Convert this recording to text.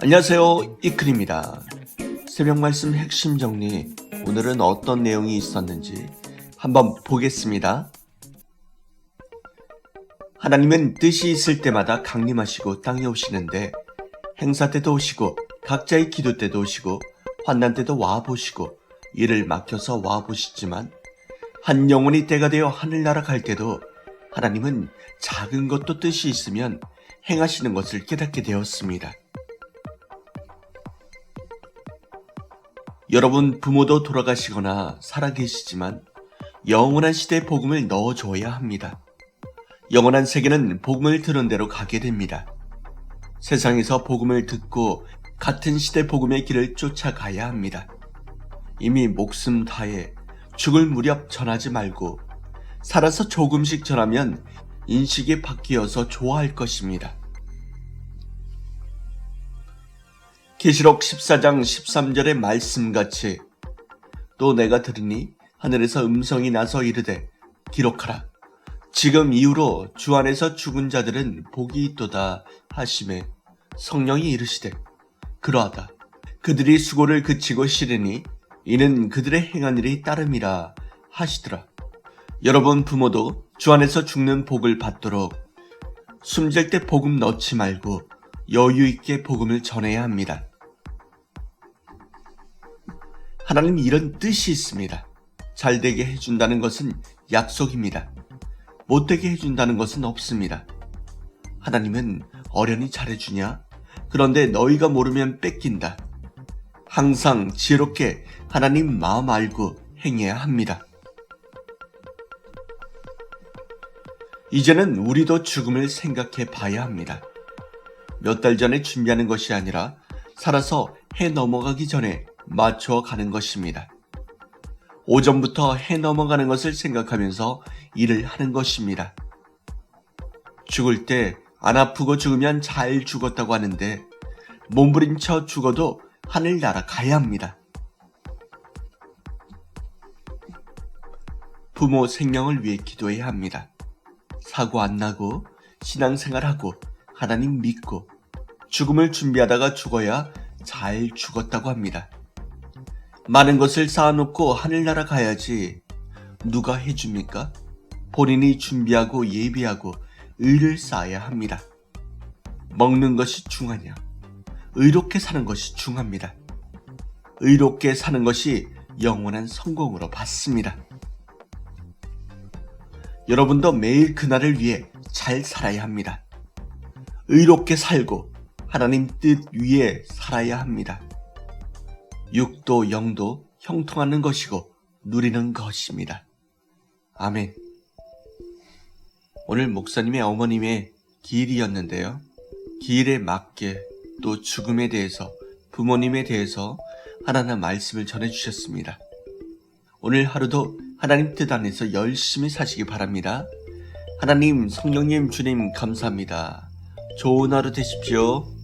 안녕하세요. 이클입니다. 새벽 말씀 핵심 정리. 오늘은 어떤 내용이 있었는지 한번 보겠습니다. 하나님은 뜻이 있을 때마다 강림하시고 땅에 오시는데 행사 때도 오시고 각자의 기도 때도 오시고 환난 때도 와 보시고 일을 맡겨서 와 보시지만 한 영혼이 때가 되어 하늘나라 갈 때도 하나님은 작은 것도 뜻이 있으면 행하시는 것을 깨닫게 되었습니다. 여러분 부모도 돌아가시거나 살아계시지만 영원한 시대에 복음을 넣어줘야 합니다. 영원한 세계는 복음을 들은 대로 가게 됩니다. 세상에서 복음을 듣고 같은 시대 복음의 길을 쫓아가야 합니다. 이미 목숨 다해 죽을 무렵 전하지 말고 살아서 조금씩 전하면 인식이 바뀌어서 좋아할 것입니다. 계시록 14장 13절의 말씀같이 또 내가 들으니 하늘에서 음성이 나서 이르되 기록하라. 지금 이후로 주 안에서 죽은 자들은 복이 있도다 하심에 성령이 이르시되 그러하다. 그들이 수고를 그치고 쉬르니 이는 그들의 행한 일이 따름이라 하시더라. 여러분 부모도 주 안에서 죽는 복을 받도록 숨질 때 복음 넣지 말고 여유 있게 복음을 전해야 합니다. 하나님 이런 뜻이 있습니다. 잘 되게 해준다는 것은 약속입니다. 못되게 해준다는 것은 없습니다. 하나님은 어련히 잘해주냐? 그런데 너희가 모르면 뺏긴다. 항상 지혜롭게 하나님 마음 알고 행해야 합니다. 이제는 우리도 죽음을 생각해 봐야 합니다. 몇 달 전에 준비하는 것이 아니라 살아서 해 넘어가기 전에 맞춰 가는 것입니다. 오전부터 해 넘어가는 것을 생각하면서 일을 하는 것입니다. 죽을 때 안 아프고 죽으면 잘 죽었다고 하는데 몸부림쳐 죽어도 하늘 날아가야 합니다. 부모 생명을 위해 기도해야 합니다. 사고 안 나고 신앙생활하고 하나님 믿고 죽음을 준비하다가 죽어야 잘 죽었다고 합니다. 많은 것을 쌓아놓고 하늘나라 가야지 누가 해줍니까? 본인이 준비하고 예비하고 의를 쌓아야 합니다. 먹는 것이 중하냐? 의롭게 사는 것이 중합니다. 의롭게 사는 것이 영원한 성공으로 받습니다. 여러분도 매일 그날을 위해 잘 살아야 합니다. 의롭게 살고 하나님 뜻 위에 살아야 합니다. 육도 영도 형통하는 것이고 누리는 것입니다. 아멘. 오늘 목사님의 어머님의 기일이었는데요. 기일에 맞게 또 죽음에 대해서 부모님에 대해서 하나하나 말씀을 전해주셨습니다. 오늘 하루도 하나님 뜻 안에서 열심히 사시기 바랍니다. 하나님, 성령님, 주님 감사합니다. 좋은 하루 되십시오.